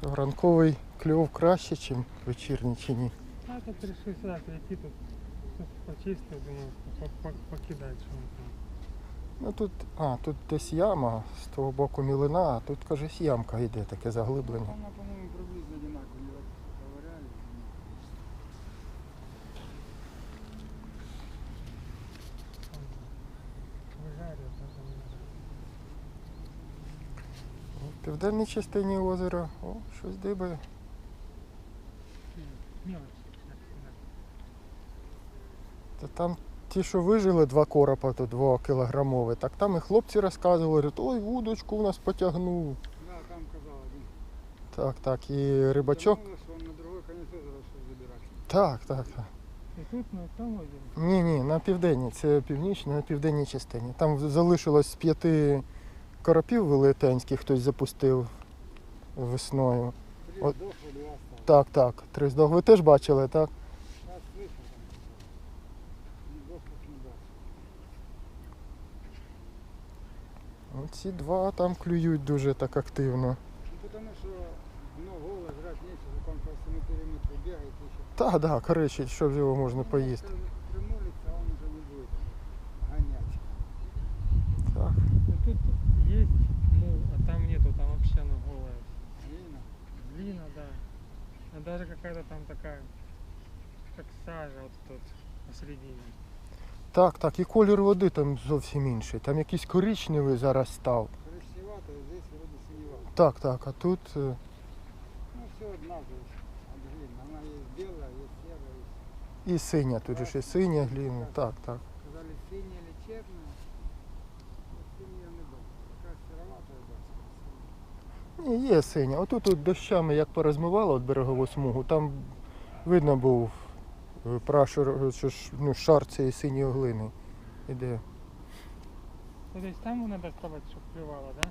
Що ранковий кльов краще, ніж вечірній чи ні. А тут решил сюда прийти, тут тут почистил, думаю, по- по- покидать, что он там. Ну тут, а, тут десь яма, з того боку мілина, а тут, кажись, ямка йде, таке заглиблення. Вона, по-моему, приблизно одинаково. Выжарил, да, там, В південній частині озера, о, щось дибає. Та там ті, що вижили, два коропа, то двокілограмові, так там і хлопці розказували, говорять, ой, вудочку у нас потягнув. Да, там казал один. Так, так, і рибачок. Он на другой конец озера забирать. Так, так, так. И тут на том озере. Ні, ні, на південній, це північна, на південній частині. Там залишилось з п'яти коропів велетенських, хтось запустив весною. Сдохло. Так, так, три здох. Ви теж бачили, так? Там. Ці два там клюють дуже так активно. Потому что ну, голо жрать нечего, он по всему периметру еще. Так, так, коричить, щоб його можна поїсти. Примолится, он уже не будет гонять. Так. Ну тут есть мул, а там нету, там вообще оно голое. Глина. Глина, да. А даже какая-то там такая, как сажа вот тут посередине. Так, так, і колір води там зовсім інший. Там якийсь коричневий зараз став. Коричневато, а здесь вроде синевато. Так, так, а тут. е, Ну, все однаково от глины. Она есть белая, есть серая, есть І синя, тут же ще синя гліна. Так, так. Ні, є синя. Отут от дощами як порозмивало от берегову смугу, там видно був е, прашор, е, що ж, ну, шар цієї синьої глини. Іде. Десь там вона доставать, чтобы так? да?